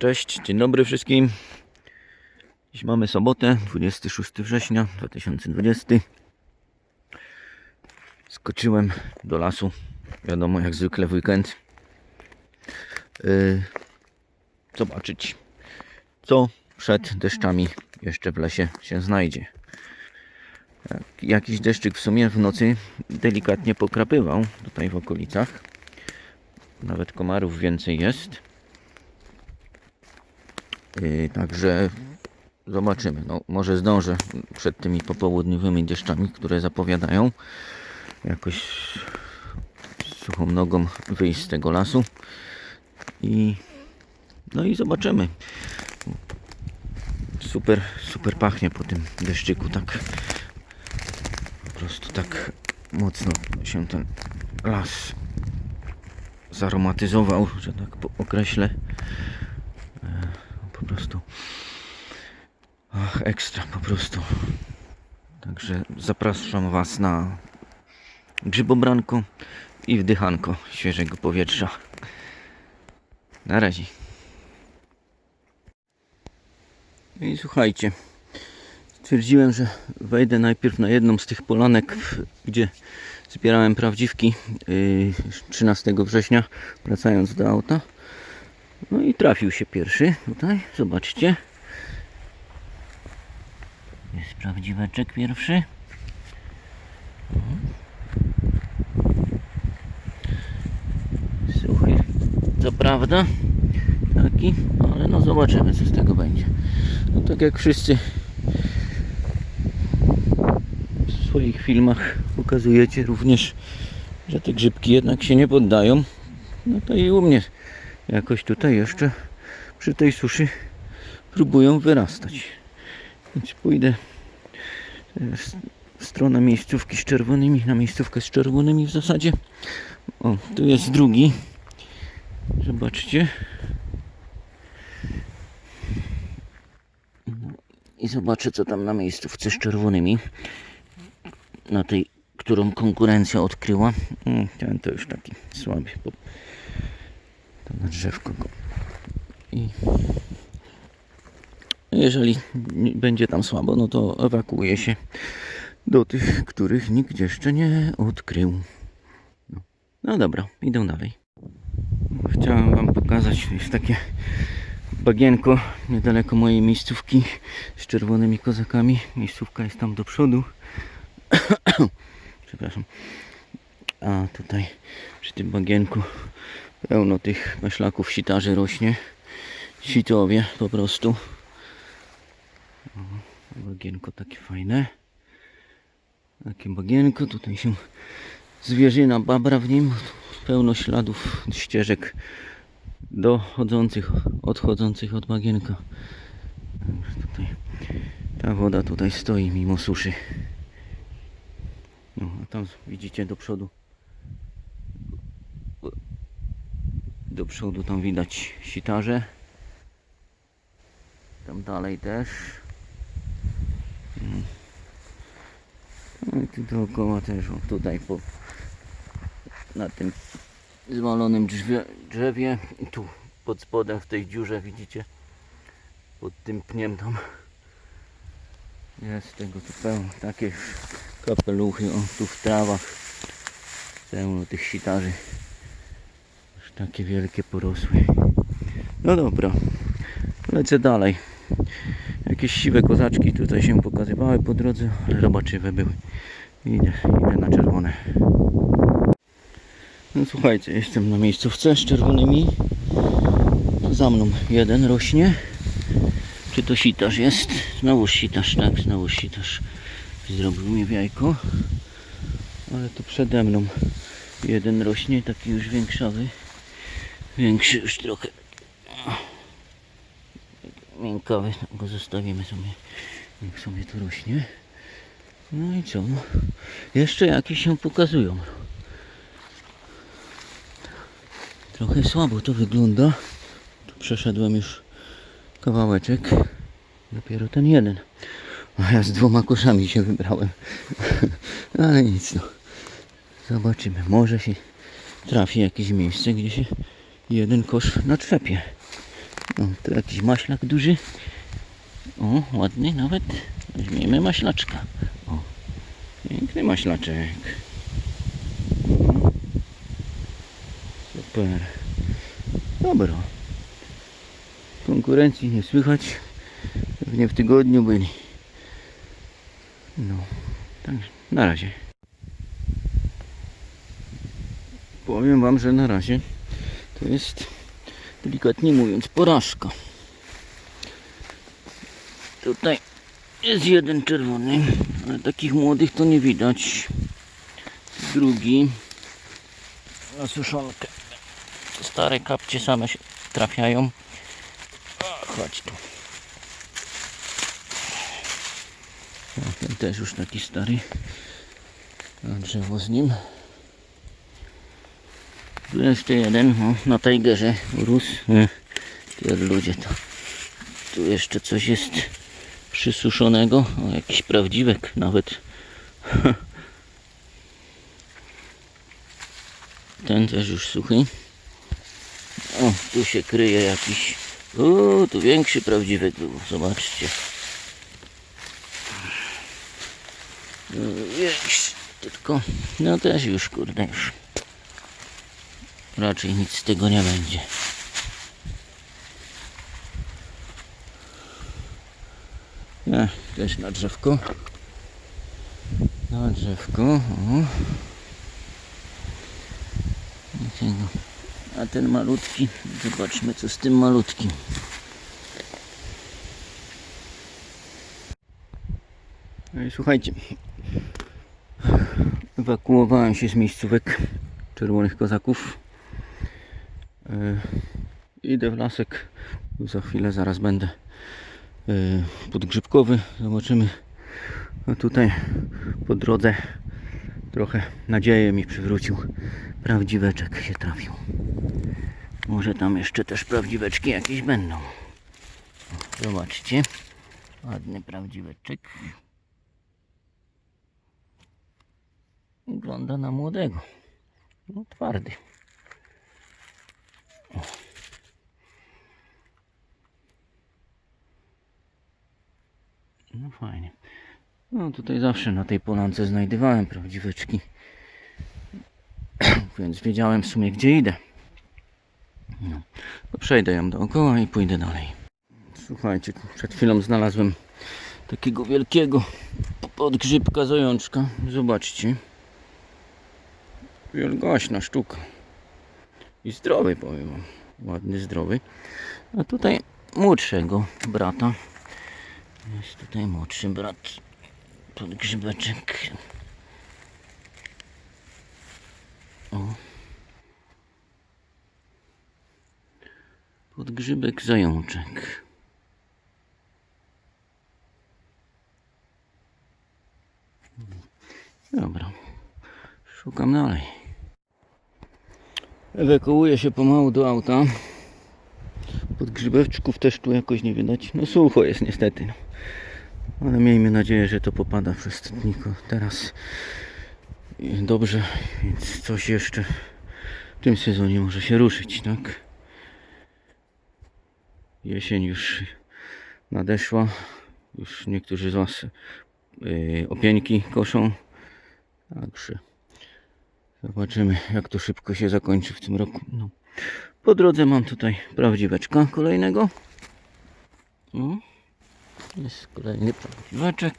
Cześć, dzień dobry wszystkim. Dziś mamy sobotę, 26 września 2020. Skoczyłem do lasu, wiadomo jak zwykle w weekend. Yy, zobaczyć co przed deszczami jeszcze w lesie się znajdzie. Jak- Jakiś deszczyk w sumie w nocy delikatnie pokrapywał tutaj w okolicach. Nawet komarów więcej jest. Yy, także zobaczymy. No, może zdążę przed tymi popołudniowymi deszczami, które zapowiadają jakoś suchą nogą wyjść z tego lasu. I no i zobaczymy. Super, super pachnie po tym deszczyku, tak po prostu tak mocno się ten las zaromatyzował, że tak określę. Prostu ach, ekstra po prostu. Także zapraszam Was na grzybobranko i wdychanko świeżego powietrza. Na razie. No I słuchajcie, stwierdziłem, że wejdę najpierw na jedną z tych polanek, gdzie zbierałem prawdziwki yy, 13 września, wracając do auta. No i trafił się pierwszy tutaj, zobaczcie. Jest prawdziweczek pierwszy. Słuchaj, co prawda taki, ale no zobaczymy co z tego będzie. No tak jak wszyscy w swoich filmach pokazujecie również, że te grzybki jednak się nie poddają. No to i u mnie jakoś tutaj jeszcze przy tej suszy próbują wyrastać. Więc pójdę teraz w stronę miejscówki z czerwonymi, na miejscówkę z czerwonymi w zasadzie. O, tu jest drugi. Zobaczcie. I zobaczę co tam na miejscówce z czerwonymi. Na tej, którą konkurencja odkryła. Mm, Ten to już taki słaby. Na drzewko go. I jeżeli będzie tam słabo, no to ewakuuje się do tych, których nikt jeszcze nie odkrył. No, no dobra, idę dalej. Chciałem Wam pokazać, jest takie bagienko niedaleko mojej miejscówki z czerwonymi kozakami. Miejscówka jest tam do przodu. Przepraszam. A tutaj przy tym bagienku pełno tych maślaków sitarzy rośnie. Sitowie po prostu. O, Bagienko takie fajne. Takie bagienko. Tutaj się zwierzyna babra w nim. Pełno śladów ścieżek dochodzących, odchodzących od bagienka. Tutaj, ta woda tutaj stoi mimo suszy. No, a tam widzicie do przodu. Do przodu tam widać sitarze. Tam dalej też. No i tu dookoła też, o, tutaj po, na tym zwalonym drzewie, tu pod spodem w tej dziurze widzicie? Pod tym pniem tam. Jest tego tu pełno. Takie kapeluchy o tu w trawach. Pełno tych sitarzy takie wielkie porosły no dobra lecę dalej jakieś siwe kozaczki tutaj się pokazywały po drodze ale robaczywe były idę, idę na czerwone no słuchajcie, jestem na miejscówce z czerwonymi. Za mną jeden rośnie. Czy to sitarz jest? Znowu sitarz, tak, znowu sitarz. Zrobił mi jajko. Ale tu przede mną jeden rośnie, taki już większawy. Większy już trochę. Miękkawy, go zostawimy sobie. Niech sobie tu rośnie. No i co? No, jeszcze jakieś się pokazują. Trochę słabo to wygląda. Tu przeszedłem już kawałeczek. Dopiero ten jeden. A ja z dwoma koszami się wybrałem. Ale nic no. Zobaczymy. Może się trafi jakieś miejsce, gdzie się jeden kosz natrzepie. No, tu jakiś maślak duży. O, ładny nawet. Weźmiemy maślaczka. O, piękny maślaczek. O, super. Dobra. Konkurencji nie słychać. Pewnie w tygodniu byli. No, także na razie. Powiem Wam, że na razie to jest delikatnie mówiąc porażka. Tutaj jest jeden czerwony, ale takich młodych to nie widać. Drugi na suszonkę. Stare kapcie same się trafiają. Chodź tu. Ten też już taki stary. Drzewo z nim. Tu jeszcze jeden, o, na Tigerze urósł. E, Ty ludzie to. Tu jeszcze coś jest przysuszonego. O, jakiś prawdziwek nawet. Ten też już suchy. O, tu się kryje jakiś. O, tu większy prawdziwek był. Zobaczcie. No, Większy. Tylko, no też już, kurde, już. Raczej nic z tego nie będzie. Ja, też na drzewko. Na drzewko. O. A ten malutki, zobaczmy co z tym malutkim. No i słuchajcie, ewakuowałem się z miejscówek czerwonych kozaków. E, Idę w lasek, za chwilę zaraz będę e, podgrzybkowy, zobaczymy. A tutaj po drodze trochę nadzieję mi przywrócił. Prawdziweczek się trafił. Może tam jeszcze też prawdziweczki jakieś będą. Zobaczcie. Ładny prawdziweczek. Wygląda na młodego. No twardy. No fajnie. No tutaj zawsze na tej polance znajdowałem prawdziweczki. Więc wiedziałem w sumie gdzie idę. No. To przejdę ją dookoła i pójdę dalej. Słuchajcie, przed chwilą znalazłem takiego wielkiego podgrzybka zajączka. Zobaczcie. Wielgaśna sztuka. I zdrowy powiem wam. Ładny, zdrowy. A tutaj młodszego brata. Jest tutaj młodszy brat. Podgrzybeczek. O. Podgrzybek zajączek. Dobra. Szukam dalej. Ewakuuję się pomału do auta. Podgrzybeczków też tu jakoś nie widać. No sucho jest niestety. No. Ale miejmy nadzieję, że to popada przez tylko teraz. Dobrze, więc coś jeszcze w tym sezonie może się ruszyć, tak? Jesień już nadeszła. Już niektórzy z Was yy, opieńki koszą. Także zobaczymy, jak to szybko się zakończy w tym roku. No. Po drodze mam tutaj prawdziweczka kolejnego. O, jest kolejny prawdziweczek.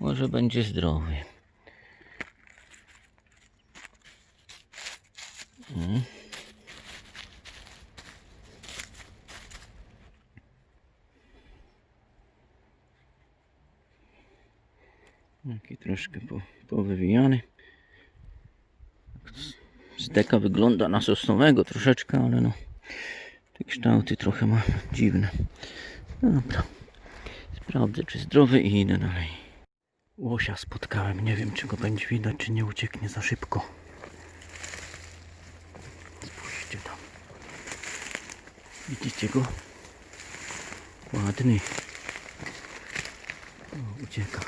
Może będzie zdrowy. Mm. Taki troszkę po, powywijany. Z deka wygląda na sosnowego troszeczkę, ale no te kształty trochę ma dziwne. Dobra. Sprawdzę czy zdrowy i idę dalej. Łosia spotkałem. Nie wiem czy go będzie widać, czy nie ucieknie za szybko. Spójrzcie tam. Widzicie go? Ładny. O, ucieka.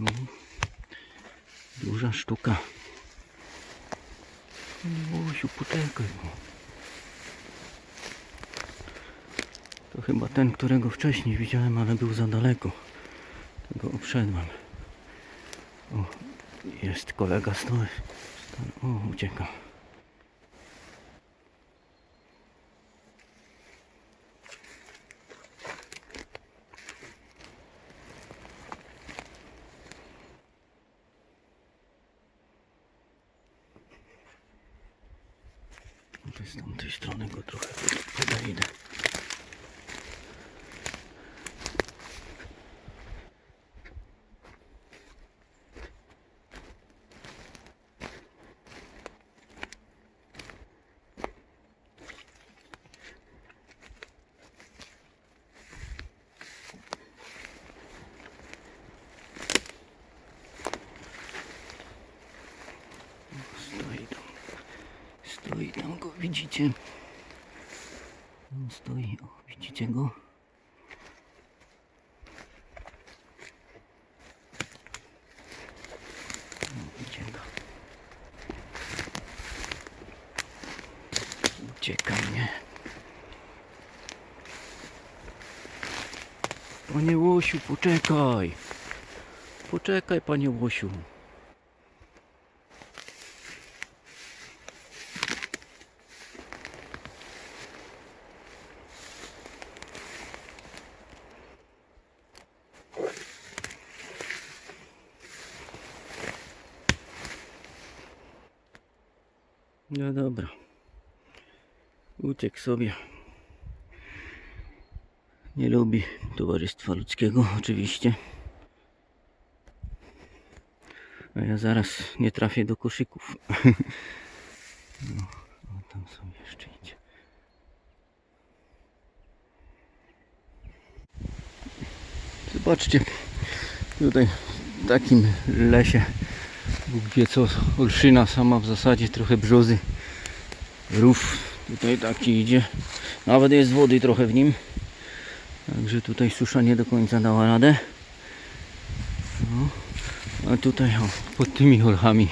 No. Duża sztuka. Łosiu, poczekaj. To chyba ten, którego wcześniej widziałem, ale był za daleko. Tego obszedłem. O, jest kolega stoi. O, ucieka. To z tamtej strony go trochę podejdę. Stoi tam. Stoi tam go, widzicie? Tam stoi, o, widzicie go? Ucieka mnie. Panie Łosiu, poczekaj. Poczekaj, panie Łosiu. No dobra. Uciekł sobie. Nie lubi towarzystwa ludzkiego, oczywiście. A ja zaraz nie trafię do koszyków. No, o, tam sobie jeszcze idzie. Zobaczcie, tutaj w takim lesie Bóg wie co, olszyna sama w zasadzie, trochę brzozy, rów tutaj taki idzie, nawet jest wody trochę w nim, także tutaj susza nie do końca dała radę. No. A tutaj o, pod tymi olchami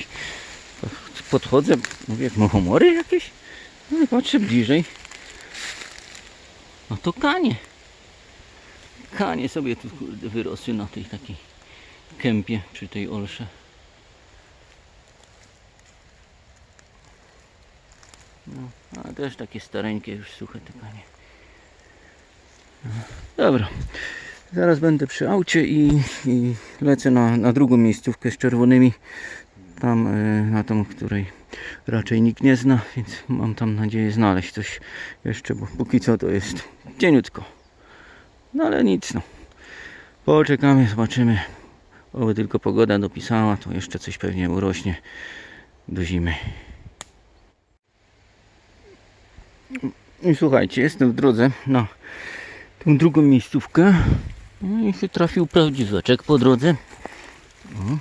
podchodzę, mówię jak mochomory jakieś, no i patrzę bliżej, no to kanie. Kanie sobie tu kurde wyrosły na tej takiej kępie przy tej olsze. No, a też takie stareńkie już suche te kanie. No, dobra. Zaraz będę przy aucie i, i lecę na, na drugą miejscówkę z czerwonymi. Tam e, na tą, której raczej nikt nie zna, więc mam tam nadzieję znaleźć coś jeszcze, bo póki co to jest cieniutko. No ale nic no. Poczekamy, zobaczymy. Oby tylko pogoda dopisała, to jeszcze coś pewnie urośnie do zimy. I słuchajcie, jestem w drodze na tą drugą miejscówkę. No i się trafił prawdziweczek po drodze. O.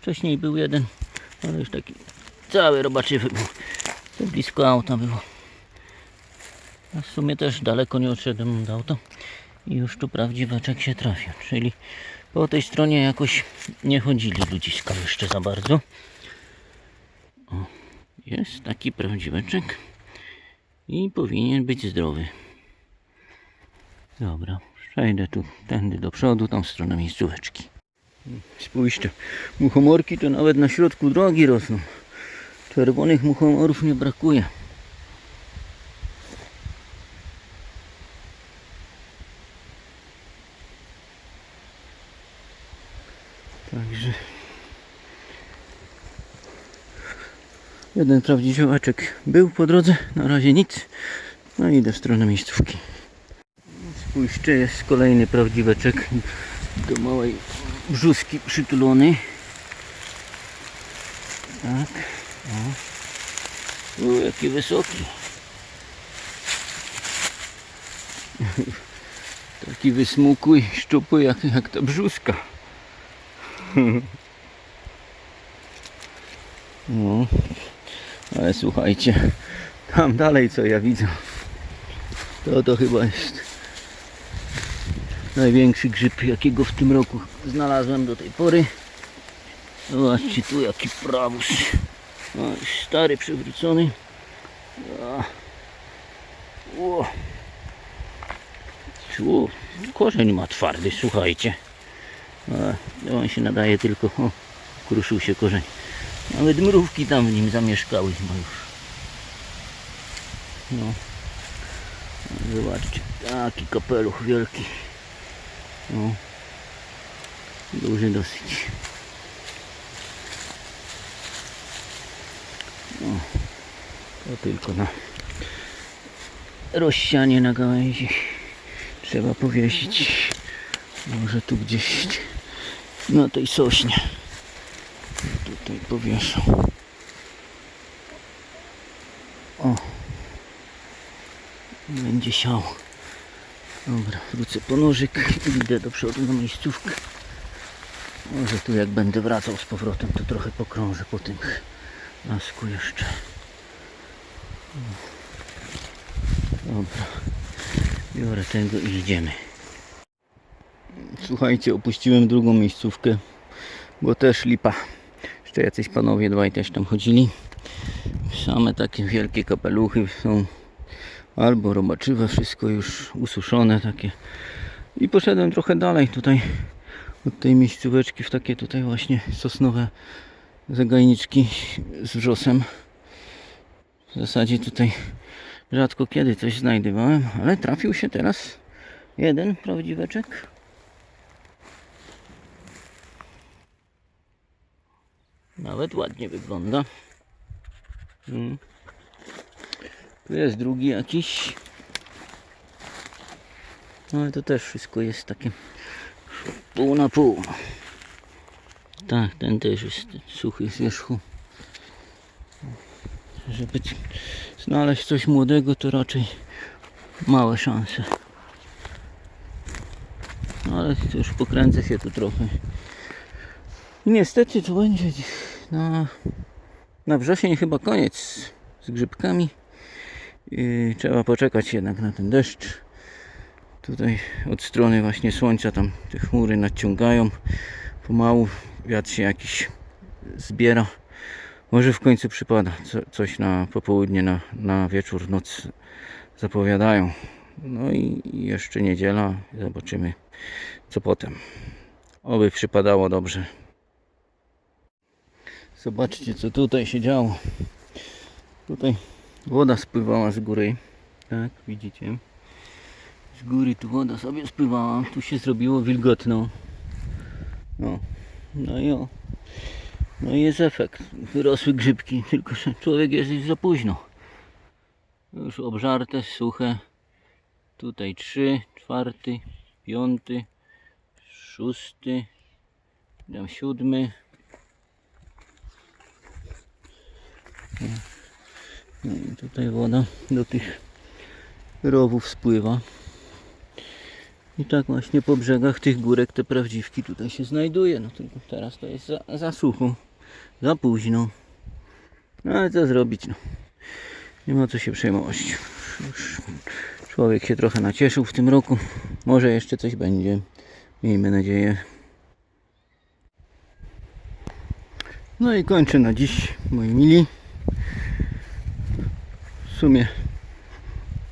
Wcześniej był jeden, ale już taki cały robaczywy był. To blisko auta było. A w sumie też daleko nie odszedłem od auta. I już tu prawdziweczek się trafił. Czyli po tej stronie jakoś nie chodzili ludziska jeszcze za bardzo. O, jest taki prawdziweczek i powinien być zdrowy. Dobra, przejdę tu tędy do przodu, tą stronę miejscóweczki. Spójrzcie, muchomorki to nawet na środku drogi rosną. Czerwonych muchomorów nie brakuje. Także jeden prawdziweczek był po drodze, na razie nic. No i idę w stronę miejscówki. Spójrzcie, jest kolejny prawdziweczek do małej brzuski przytulony. Tak. O. o, jaki wysoki. Taki wysmukły, szczupły jak, jak ta brzuska. No, ale słuchajcie, tam dalej co ja widzę, to to chyba jest największy grzyb, jakiego w tym roku znalazłem do tej pory. Zobaczcie tu jaki prawus. O, stary, przewrócony. O. Korzeń ma twardy, słuchajcie. On się nadaje tylko, o, kruszył się korzeń. Nawet mrówki tam w nim zamieszkały chyba już. No. Zobaczcie, taki kapeluch wielki. No. Duży dosyć. No. To tylko na rozsianie na gałęzi trzeba powiesić. Może tu gdzieś na tej sośnie. Tutaj powieszą. O. Będzie siał. Dobra, wrócę po nożyk i idę do przodu na miejscówkę. Może tu jak będę wracał z powrotem, to trochę pokrążę po tym lasku jeszcze. Dobra. Biorę tego i idziemy. Słuchajcie, opuściłem drugą miejscówkę, bo też lipa. Jeszcze jacyś panowie dwaj też tam chodzili. Same takie wielkie kapeluchy są albo robaczywe, wszystko już ususzone takie. I poszedłem trochę dalej tutaj od tej miejscóweczki w takie tutaj właśnie sosnowe zagajniczki z wrzosem. W zasadzie tutaj rzadko kiedy coś znajdowałem, ale trafił się teraz jeden prawdziweczek. Nawet ładnie wygląda. Mm. Tu jest drugi jakiś. No ale to też wszystko jest takie pół na pół. Tak, ten też jest suchy z wierzchu. Żeby znaleźć coś młodego to raczej małe szanse. No ale już pokręcę się tu trochę. Niestety to będzie na, na wrzesień chyba koniec z grzybkami. Trzeba poczekać jednak na ten deszcz. Tutaj od strony właśnie słońca tam te chmury nadciągają. Pomału wiatr się jakiś zbiera. Może w końcu przypada co, coś na popołudnie, na, na wieczór, noc zapowiadają. No i jeszcze niedziela. Zobaczymy co potem. Oby przypadało dobrze. Zobaczcie co tutaj się działo. Tutaj woda spływała z góry. Tak, widzicie. Z góry tu woda sobie spływała. Tu się zrobiło wilgotno. No, no i o. No i jest efekt. Wyrosły grzybki, tylko że człowiek jest już za późno. Już obżarte, suche. Tutaj trzy, czwarty, piąty, szósty, tam siódmy. No i tutaj woda do tych rowów spływa. I tak właśnie po brzegach tych górek te prawdziwki tutaj się znajduje. No tylko teraz to jest za, za sucho, za późno. No ale co zrobić no. Nie ma co się przejmować. Już człowiek się trochę nacieszył w tym roku. Może jeszcze coś będzie. Miejmy nadzieję. No i kończę na dziś, moi mili. W sumie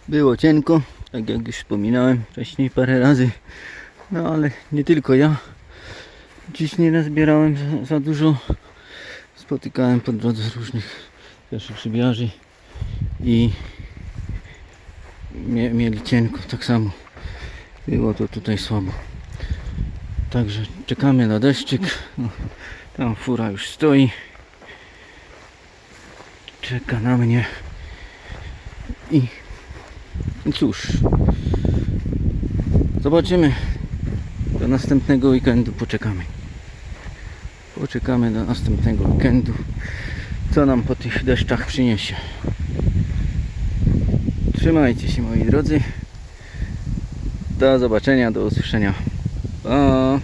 było cienko, tak jak już wspominałem wcześniej parę razy. No ale nie tylko ja. Dziś nie nazbierałem za, za dużo. Spotykałem po drodze różnych też przybiarzy i mie, mieli cienko tak samo. Było to tutaj słabo. Także czekamy na deszczyk. O, Tam fura już stoi. Czeka na mnie. I i cóż, zobaczymy. Do następnego weekendu poczekamy. Poczekamy do następnego weekendu, co nam po tych deszczach przyniesie. Trzymajcie się moi drodzy. Do zobaczenia, do usłyszenia. Pa!